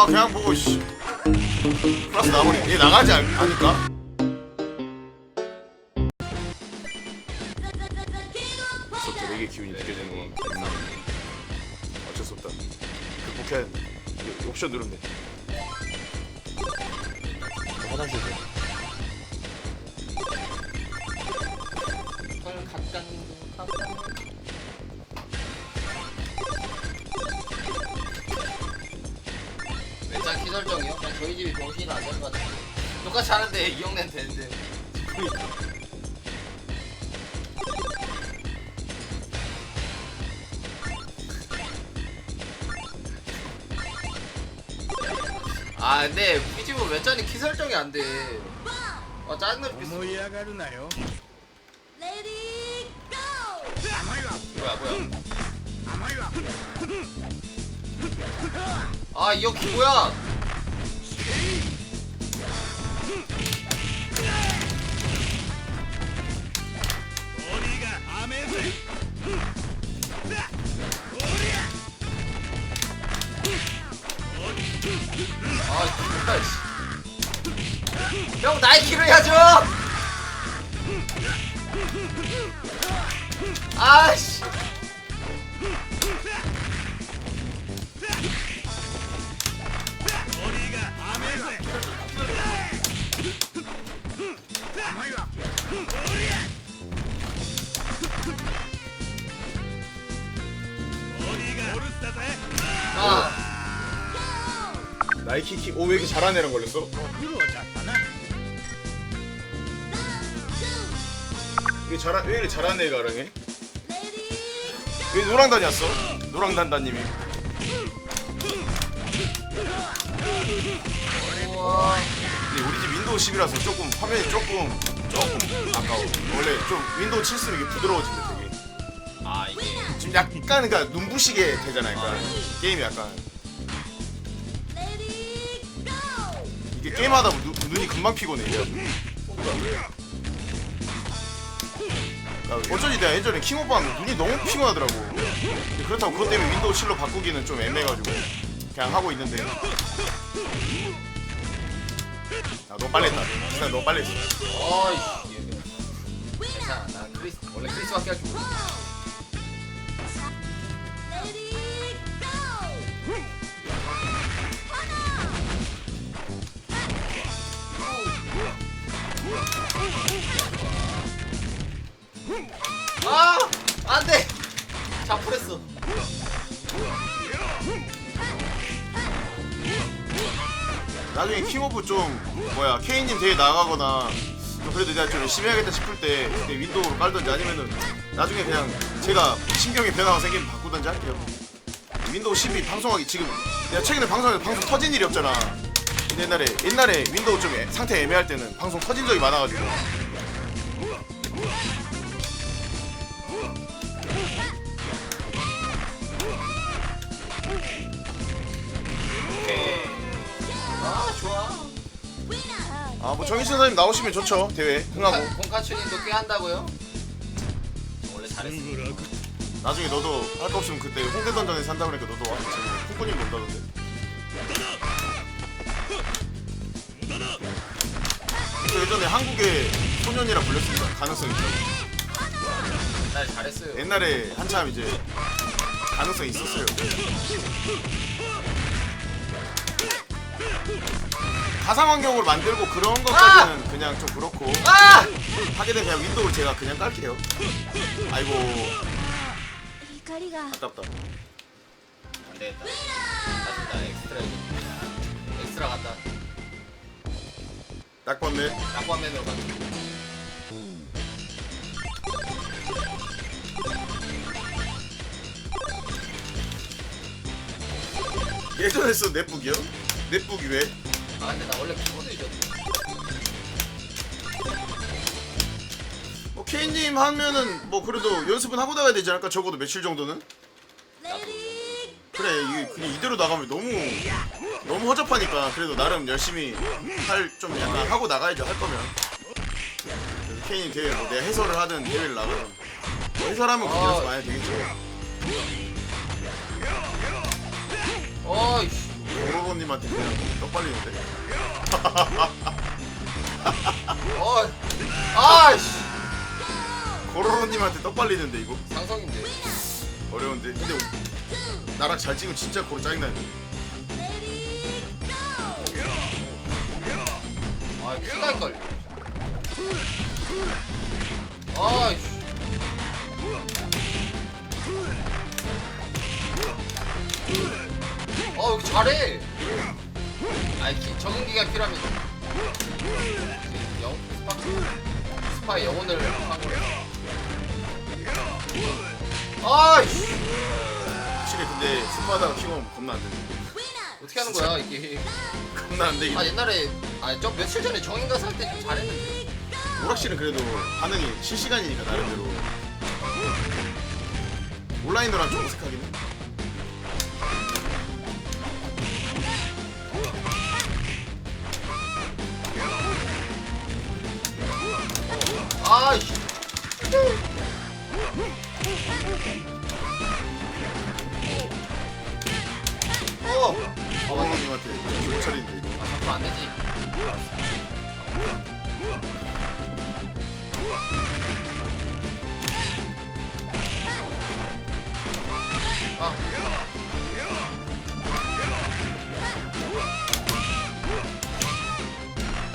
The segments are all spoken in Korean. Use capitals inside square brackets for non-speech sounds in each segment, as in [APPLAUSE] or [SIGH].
아 그냥 보고 씨. 플러스 나버리. 얘 나가지 않, 않을까? 없다 이게 기운이 느껴지는 건 있나 어쩔 수 없다. 극복해야 된다. 이- 옵션 누르면 돼 저희 집이 병신이 안 되는 것 같아 똑같이 하는데 이형낸 되는데 아 근데 우리 집은 외장이 키 설정이 안돼 아 짜증나 죽겠어 思い上がるなよ 뭐야 뭐야 甘いわ 아 이 형 뭐야 俺 해야죠! 아씨. 아. 나이키 킥오왜 이렇게 잘하는 애랑 걸렸어? 이게 잘한 왜 이래 잘하는 애가 가랑해? 왜 노랑 다녔어? 노랑 단다님이. 근데 우리 집 윈도우 10이라서 조금 화면이 조금 조금 아까워. 원래 좀 윈도우 7 쓰면 이게 부드러워진대 되게. 아 이게 지금 약간 그러니까 눈부시게 되잖아. 그러니까 게임이 약간 이게 게임하다 보면 눈이 금방 피곤해. 이게. 어쩐지 내가 예전에 킹오브 하면 눈이 너무 피곤하더라고. 그렇다고 그것 때문에 윈도우 7로 바꾸기는 좀 애매해가지고 그냥 하고 있는데. 아 너무 빨리 했다. 진짜 너무 빨리 했어. 어이씨. 얘들. 괜찮아. 난 크리스 원래 크리스밖에 할줄 몰라 아 안 돼. 자풀했어. 나중에 킹오브 좀 뭐야 케인님 대회 나가거나 좀 그래도 내가 좀 열심히 해야겠다 싶을 때 그때 윈도우로 깔던지 아니면은 나중에 그냥 제가 신경의 변화가 생기면 바꾸던지 할게요. 윈도우 12 방송하기 지금 내가 최근에 방송에서 방송 터진 일이 없잖아. 옛날에 옛날에 윈도우 좀 애- 상태 애매할 때는 방송 터진 적이 많아가지고 뭐 정희신 선생님 나오시면 좋죠 대회. 흥하고. 콩카츠님도 꽤 한다고요? 원래 잘했어 나중에 너도 할 거 없으면 그때 홍대 던전에서 한다 그러니까 너도 와. 콩코님 온다던데. 저 예전에 한국의 소년이라 불렸습니다. 가능성 있다고. 날 잘했어요. 옛날에 한참 이제 가능성이 있었어요 가상 환경으로 만들고 그런 것까지는 그냥 좀 그렇고. 아! 하게 되면 그냥 윈도우를 제가 그냥 깔게요. 아이고. 光が 아깝다. 안 되겠다. 가진다 엑스트라 엑스트라 간다. 딱 봤네 낙관맨으로 간다 예전에 써 넷북이요? 넷북이 왜? 아 근데 나 원래 키보드 유저 뭐 케이님 하면은 뭐 그래도 연습은 하고 나가야 되지 않을까 적어도 며칠 정도는? 그래 이게 그냥 이대로 나가면 너무 너무 허접하니까 그래도 나름 열심히 할 좀 약간 하고 나가야죠 할 거면 케이님 대회 뭐 내가 해설을 하든 대회를 나가든 뭐 해설하면 그 아. 많이 되겠죠 어이씨 오로로님한테 그냥 떡 빨리는데 [LAUGHS] 어, 아씨 고로로님한테 떡 빨리는데 이거 상성인데. 어려운데 근데 나랑 잘 찍으면 진짜 고로 짜증나네 아 키가 헷갈려. 아이씨. 어 여기 잘해. 아니 기, 적응기가 필요하면 영 스파 스파의 영혼을 한 거야. 아이씨 확실히 근데 스파다가 킹하면 겁나 안 되네 어떻게 하는 거야 이게? 겁나 안 되긴 아해 옛날에 아저 며칠 전에 정인가 살 때 좀 잘했는데. 오락실은 그래도 반응이 실시간이니까 나름대로 온라인으로는 좀 어색하긴 해 어. 못 차리는데 이거 자꾸 안 되지. 아,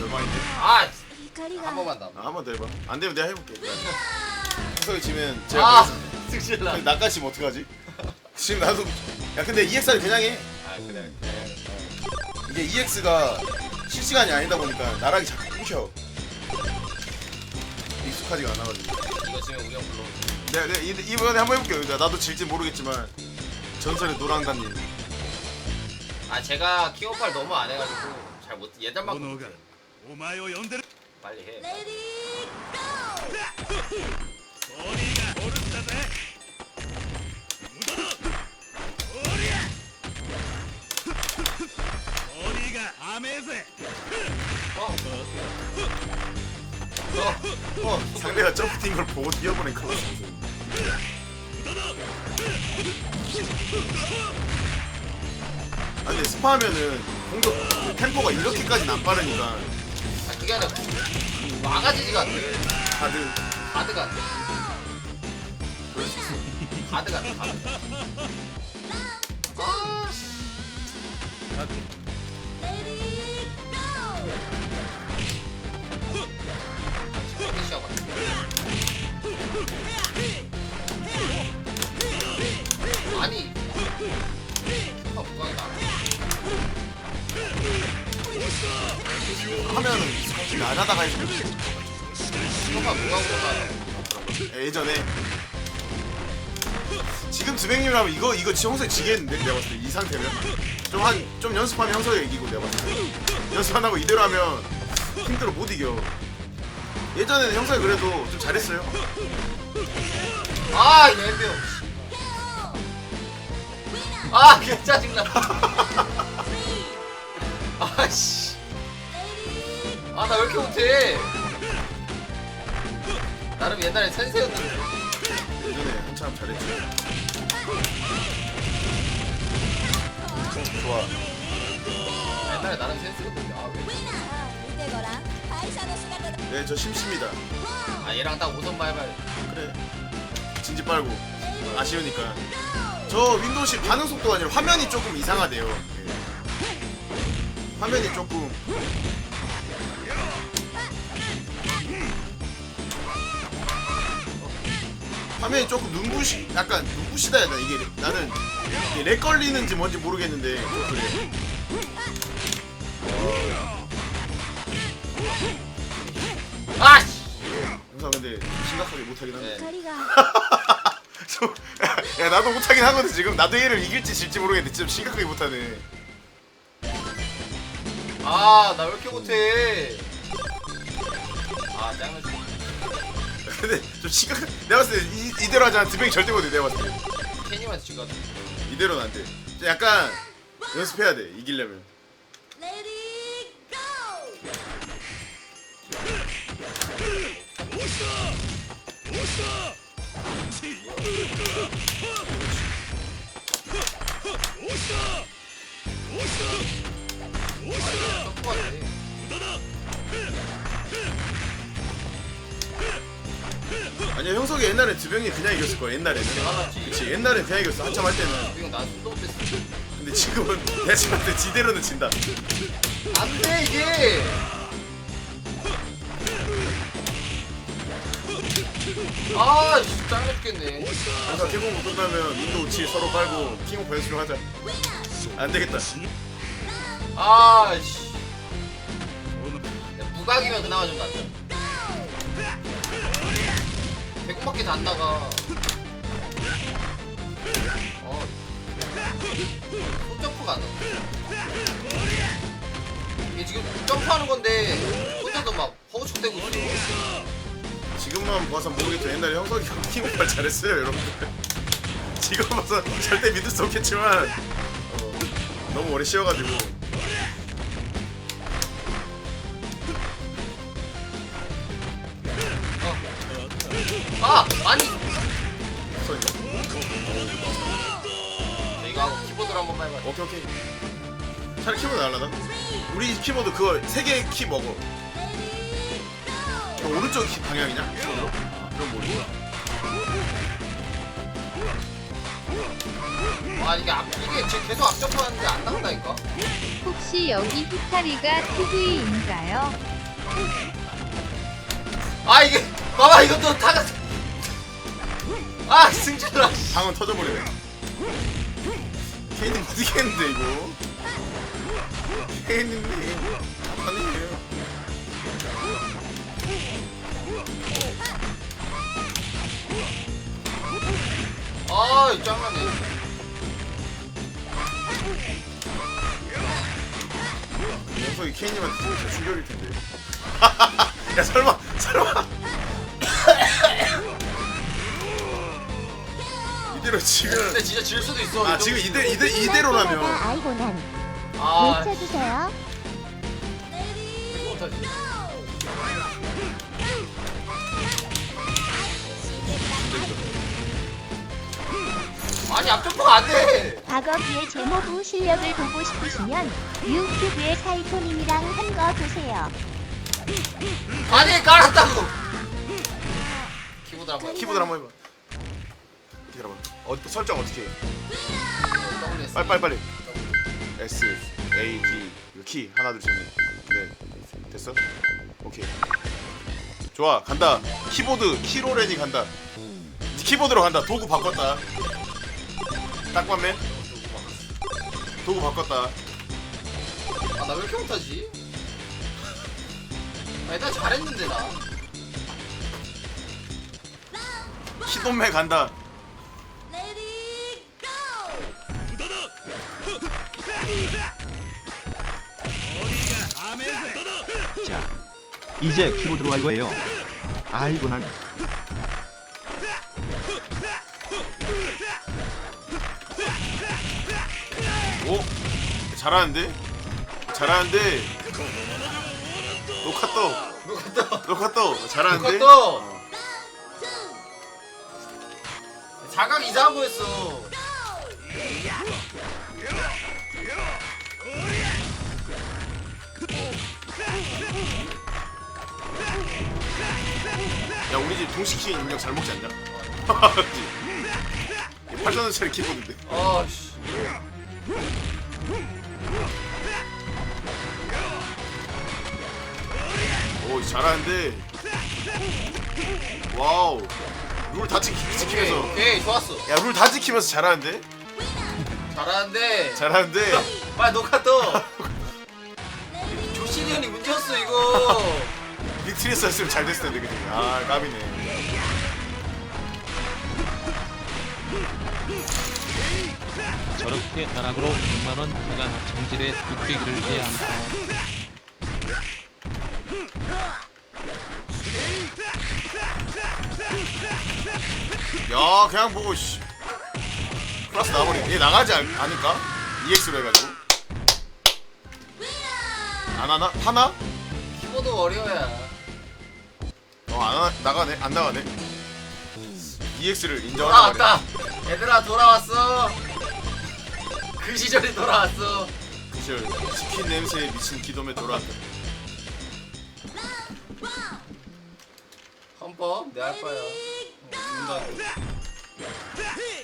열망인데 아, 光한が 번만 더. 아, 한번 더 해봐 안 되면 내가 해볼게 형석이 지면 제가 아. 근데 나까지 지면 어떡하지? 지금 나도 야 근데 EXR 그냥 해 아, 그래. 이게 EX가 실시간이 아니다 보니까 나락이 자꾸 끊겨 익숙하지가 않아가지고 이거 지금 우리 형 불러. 내가, 내가 이- 이번에 한번 해볼게요 그러니까 나도 질지 모르겠지만 전설의 노랑단님 아, 제가 킹오파를 너무 안 해가지고 잘 못. 예전만큼 炎がお前を呼んでる 빨리 해. レデ 걸 보고 뛰어보낸 거 같아 아 근데 스파하면은 공격 그 템포가 이렇게까지는 안 빠르니까 아, 그게 아니라 와가지지가 안 돼. 다들 가드가 안 돼. 가드가 안 돼. 가드. 안 하다가 해서 슈퍼 무광으로만. 예전에 지금 드백님이라면 이거 이거 형석이 지겠는데 내가 봤을 때 이 상태면 좀 한 좀 연습하면 형석이 이기고 내가 봤을 때 연습 안 하고 이대로 하면 힘들어 못 이겨 예전에는 형석이 그래도 좀 잘했어요 아, 예병. 아, 개 짜증나. [LAUGHS] 아씨. 아, 나 왜 이렇게 못해? 나름 옛날에 센세였는데. 예전에 한참 잘했지 좋아 옛날에 나름 센스였는데. 아, 왜? 見てごらん会社の仕方だ 네 저 심심이다 아, 얘랑 딱 오선만 해봐야 그래 진지 빨고 아쉬우니까 저 윈도우시 반응 속도가 아니라 화면이 조금 이상하대요 예. 화면이 조금 화면이 조금 눈부시 약간 눈부시다 해야 되나 이게? 나는 이게 렉 걸리는지 뭔지 모르겠는데. 좀 그래 아, 씨. 영상 근데 심각하게 못하긴 한데 光が [LAUGHS] 좀- 야 나도 못하긴 하거든 지금. 나도 얘를 이길지 질지 모르겠는데 좀 심각하게 못하네. 아, 나 왜 이렇게 못해? 아, 짱을 근데 좀 심각. 내가 봤을 때 이, 이대로 하자면 드뱅이 절대 못해. 내가 봤을 때 캐님한테 진 이대로는 안 돼. 좀 약간 연습해야 돼. 이기려면. Let it go! 아, 이거 섞고 같아. 아니야 형석이 옛날에 드병이 그냥 이겼을 거야 옛날에는. 그치 옛날에 그냥 이겼어 한참 할 때는 이거 나 수도 못했어. 근데 지금은 대신한테 지대로는 진다 안돼 이게. 아 진짜 짱나 죽겠네. 항상 개봉 끝나면 윈도우 7 서로 깔고 킹 오브 연습을 하자 안 되겠다 아 씨. 무각이면 그나마 좀 낫다. 밖에 다안 나가. 어. 손점프가 안 나. 이게 지금 점프하는 건데 혼자도 막 허우축대고 있어. 지금만 봐서 모르겠죠 옛날에 형석이 킹 오브 발 잘했어요 여러분들 지금 봐서 절대 믿을 수 없겠지만 어, 너무 오래 쉬어가지고 오케이 오케이 차라리 키보드 날라다 우리 키보드 그거 세개키 먹어 그 오른쪽 키 방향이냐? 키보드로? 아, 그럼 모르고 아 이게 앞 이게 지금 계속 앞점프하는데 안 나온다니까. 혹시 여기 히타리가 TV인가요? 아 이게 봐봐 이것도 타가. 아 승준아. 방은 터져버리네 케이님 못 이기겠는데 이거? 케이님 아니에요. 아 짱나네. 영석이 케이님한테 진짜 충격일 텐데. [LAUGHS] 야 설마 설마 이대로 지금 근데 진짜 질 수도 있어. 아 지금 이대 이대 이대로라면 아이고 난 아 외쳐주세요. 이거 못하지. 아니 앞점프가 안 돼. 과거기의 제모부 실력을 보고 싶으시면 유튜브에 사이토님이랑 한 거 보세요. 아니 깔았다고. 키보드 한번. 키보드 한번 해봐 기다려봐 어 설정 어떻게? 해. 빨리 빨리 빨리. S A D 이거 키 하나 둘셋넷 네 됐어? 오케이. 좋아 간다. 키보드 키로렌이 간다. 키보드로 간다. 도구 바꿨다. 딱밤맨 도구 바꿨다. 아 나 왜 이렇게 못하지? 아니 나 잘했는데 나. 키돈매 간다 자, 이제 키보드로 할 거예요. 아이고 난오 잘하는데 잘하는데 녹화 떠 누가 또? 녹화 떠 잘하는데 또? 자각 이상한 거였어. 야 우리 집 동식이 인력 잘 먹지 않냐? [LAUGHS] 8천원짜리 키보드인데 아 씨. 오 잘하는데 와우 룰 다 지키면서 오케이 좋았어. 야 룰 다 지키면서 잘하는데 잘하는데. 잘하는데 빨리 녹화 떠. [LAUGHS] 조신이 형이 문제였어 이거. 빅트리스 했으면 잘 됐을 텐데 그지 아 까비네 저렇게 나락으로 100만원 부가 정질에 뚝배기를 해야 한다. 야 그냥 보고 씨 플러스 나버리 얘 나가지 않, 않을까? EX로 해가지고 안 하나? 하나? 키보드 워리어야. 어안 나가네 안 나가네 EX를 아 인정하나 보네 맞다. 얘들아 돌아왔어. 그 시절이 돌아왔어. 시절 치킨 냄새에 미친 기도에 돌아왔다 험법 내할 거야. 어, 죽는다고. 위험하다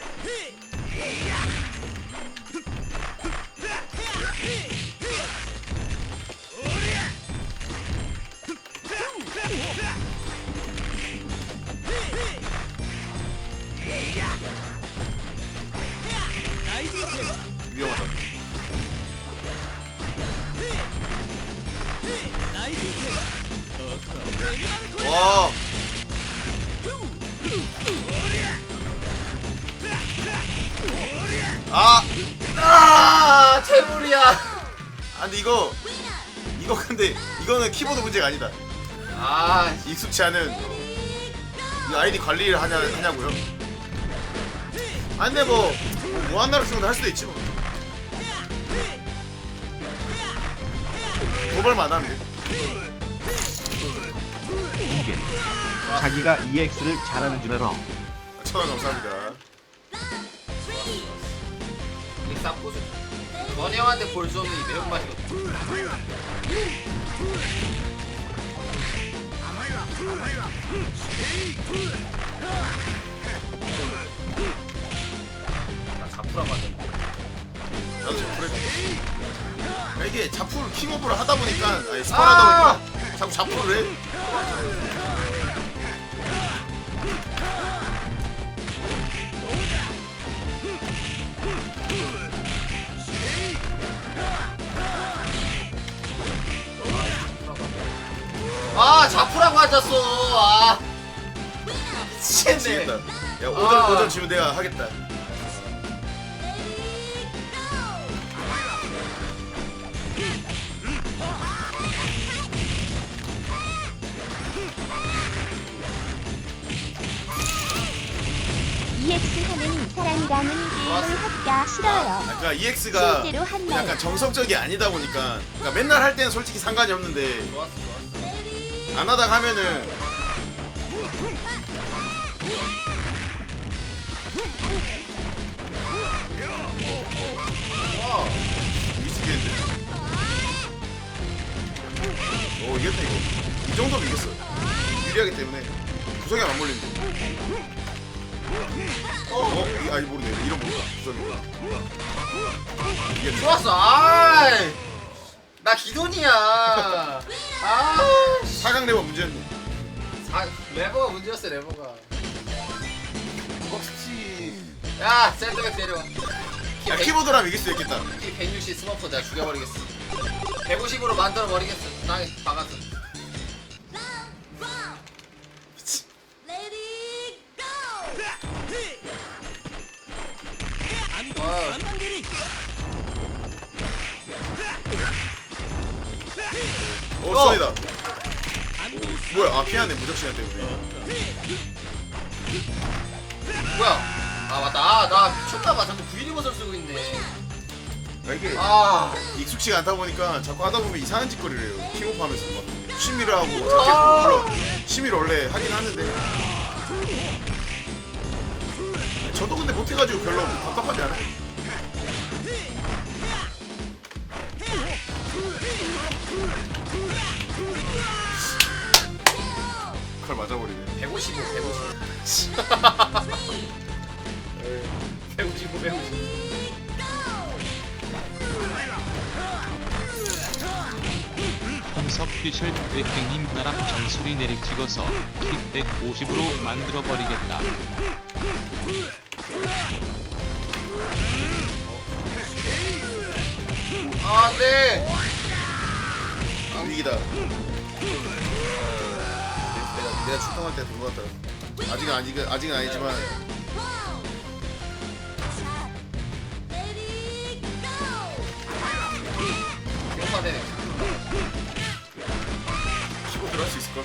와 아! 아 재물이야. 아 근데 이거 이거 근데 이거는 키보드 문제가 아니다 아 익숙치 않은 이 아이디 관리를 하냐, 하냐고요? 아 근데 뭐 무한나로 쓰면 할 수도 있지 뭐 도발만 하면 돼 이게 자기가 EX를 잘하는 줄 알아. 천원 감사합니다. 번영한테 볼 수 없는 이 매운맛이거든. 나 잡수라 맞아. 나도 자풀 해 야, 이게 자풀 킹오브를 하다 보니까 아니 스파를 하다 보니까 자꾸 자풀을 해아 잡수라고 앉았어. 아 미치겠네. 야 오전 아. 오전 지금 내가 하겠다 EX 하는 이 사람이라는 게임을 하기가 싫어요. 그러니까 EX가 실제로 한 날. 약간 정석적이 아니다 보니까 그러니까 맨날 할 때는 솔직히 상관이 없는데. 안 하다가 하면은 와. 미치겠는데 오 이겼다 이거 이 정도면 이겼어 유리하기 때문에 구석에 안 몰리는데 어? 이- 아니 모르네 이런 모르다 구석이 이겼네 좋았어. 아이. 나 기돈이야. [LAUGHS] 아. 4강 레버 문제였네 아, 레버가 문제였어 레버가. 혹시 야 샌드백 데려와. 야 키보드라면 이길 수 있겠다 키 160 스머프 내가 죽여버리겠어. 150으로 만들어 버리겠어. 땅에 박아서. 아, 오 어. son이다 뭐야 아 피하네 무적 시간 때문에 뭐야? 아 맞다. 아, 나 미쳤나봐. 자꾸 V 리버설 쓰고 있네. 아, 이게 아. 익숙치가 않다 보니까 자꾸 하다 보면 이상한 짓거리를 해요. 킹오프 하면서 막 취미를 하고 아. 자꾸 물론 취미를 원래 하긴 하는데 저도 근데 못해가지고 별로 답답하지 않아요. 칼 맞아버리네. 155, 155. 155, 155. 홍석 피셜 웨킹님 나랑 정수리 내리 찍어서 킥 150으로 만들어버리겠다. 아, 안 돼. 위기다. 내가 내가 출동할 때 된 것 같다. 아직은 아직 아직은 아니지만 Let it go. 기억만 되네. 키보드 할수 있을 걸.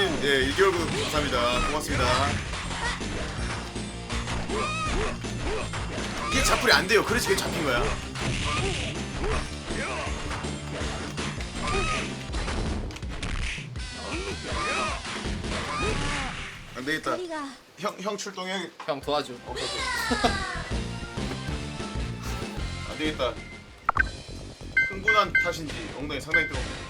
님 예 1개월 구독 감사합니다. 고맙습니다. 이게 자풀이 안 돼요. 그래서 이게 잡힌 거야. 안 되겠다. 형 형 출동해. 형 도와줘. 오케이 오케이. [LAUGHS] 안 되겠다. 흥분한 탓인지 엉덩이 상당히 뜨겁고.